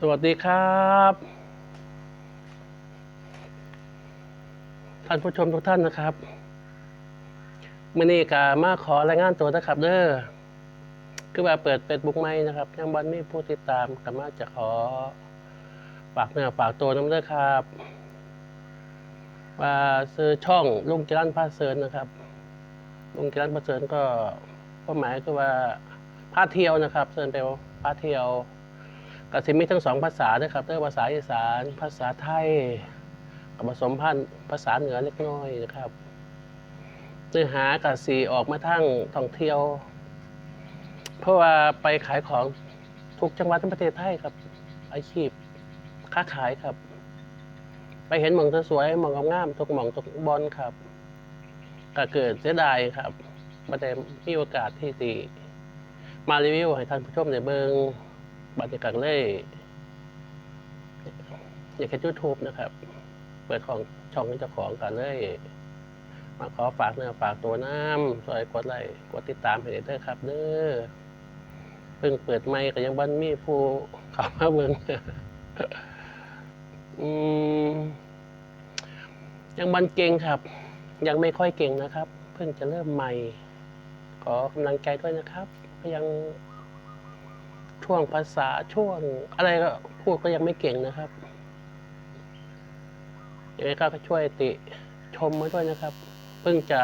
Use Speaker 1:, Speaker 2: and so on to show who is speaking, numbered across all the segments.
Speaker 1: สวัสดีครับ ท่านผู้ชมทุกท่านนะครับมื่อนี้กามาขอรายงานตัวนะครับเด้อคือว่าเปิดเป็นบุ๊กไหมนะครับยังบันมีผู้ติดตามก็มาจะขอฝากเนื้อฝากตัวน้ำเด้อครับว่าซื้อช่องลุงจิรันพาเซินนะครับลุงจิรันพาเซินก็ความหมายคือว่าพาเที่ยวนะครับเซินไปพาเที่ยว ก็สิมีทั้งสองภาษาด้วยครับเรื่องภาษาอีสาน ภาษาไทยกับผสมพันธุ์ภาษาเหนือเล็กน้อยนะครับเนื้อหากับสีออกมาทั้งท่องเที่ยว เพราะว่าไปขายของทุกจังหวัดในประเทศไทยครับ อาชีพค้าขายครับ ไปเห็นหมองสวยหมองงามทุกหมองทุกบอลครับก็เกิดเสียดายครับประเด็มีโอกาสที่ตีมารีวิวให้ท่านผู้ชมในเบิง บรรยากาศเลยอยากแค่ยูทูบนะครับ เปิดของช่องนี้เจ้าของกันเลยมาขอฝากเนื้อฝากตัวน้ำซอยกดไลค์กดติดตามให้เด้อครับ เด้อเพิ่งเปิดไมค์ก็ยังบันมีผู้ข้ามาเบิ่งอืมยังบันเก่งครับ ยังไม่ค่อยเก่งนะครับ เพิ่งจะเริ่มใหม่ ขอกำลังใจด้วยนะครับยัง ช่วงภาษาช่วงอะไรก็พูดก็ยังไม่เก่งนะครับยังไงก็ช่วยติชมมาด้วยนะครับ เพิ่งจะ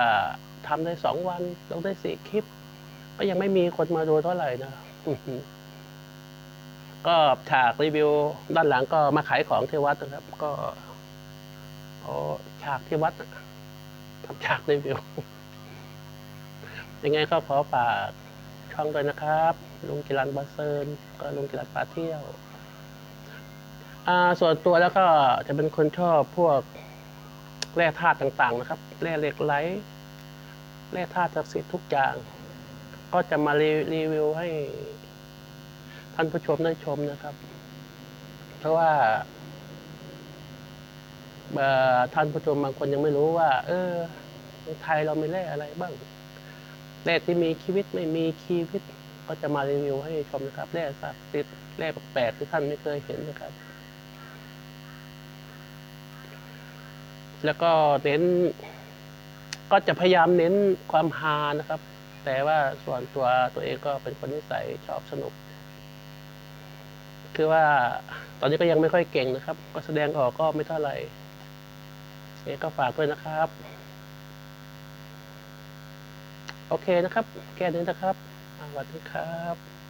Speaker 1: ทำได้สองวันลงได้สี่คลิป ก็ยังไม่มีคนมาดูเท่าไหร่นะก็ฉากรีวิวด้านหลังก็มาขายของที่วัดนะครับ ก็โอ้ฉากที่วัดทำฉากรีวิวยังไงก็ขอฝาก ช่องด้วยนะครับ ลุงกิรันบาเซินก็ลุงกิรันปาเที่ยวอ่าส่วนตัวแล้วก็จะเป็นคนชอบพวกแร่ธาตุต่างๆ นะครับ แร่เหล็กไหลแร่ธาตุศักดิ์สิทธิ์ทุกอย่าง ก็จะมารีรวิวให้ท่านผู้ชมได้ชมนะครับ เพราะว่าท่านผู้ชมบางคนยังไม่รู้ว่า เออ ในไทยเรามีแร่อะไรบ้าง แร่ที่มีชีวิตไม่มีชีวิต ก็จะมารีวิวให้ชมนะครับแร่ศักดิ์สิทธิ์แร่แปลกๆที่ท่านไม่เคยเห็นนะครับ แล้วก็เน้น ก็จะพยายามเน้นความฮานะครับ แต่ว่าส่วนตัวตัวเองก็เป็นคนนิสัยชอบสนุก คือว่าตอนนี้ก็ยังไม่ค่อยเก่งนะครับ ก็แสดงออกก็ไม่เท่าไหร่เอก็ฝากด้วยนะครับ โอเคนะครับ แค่นี้นะครับอ่าสวัสดีครับ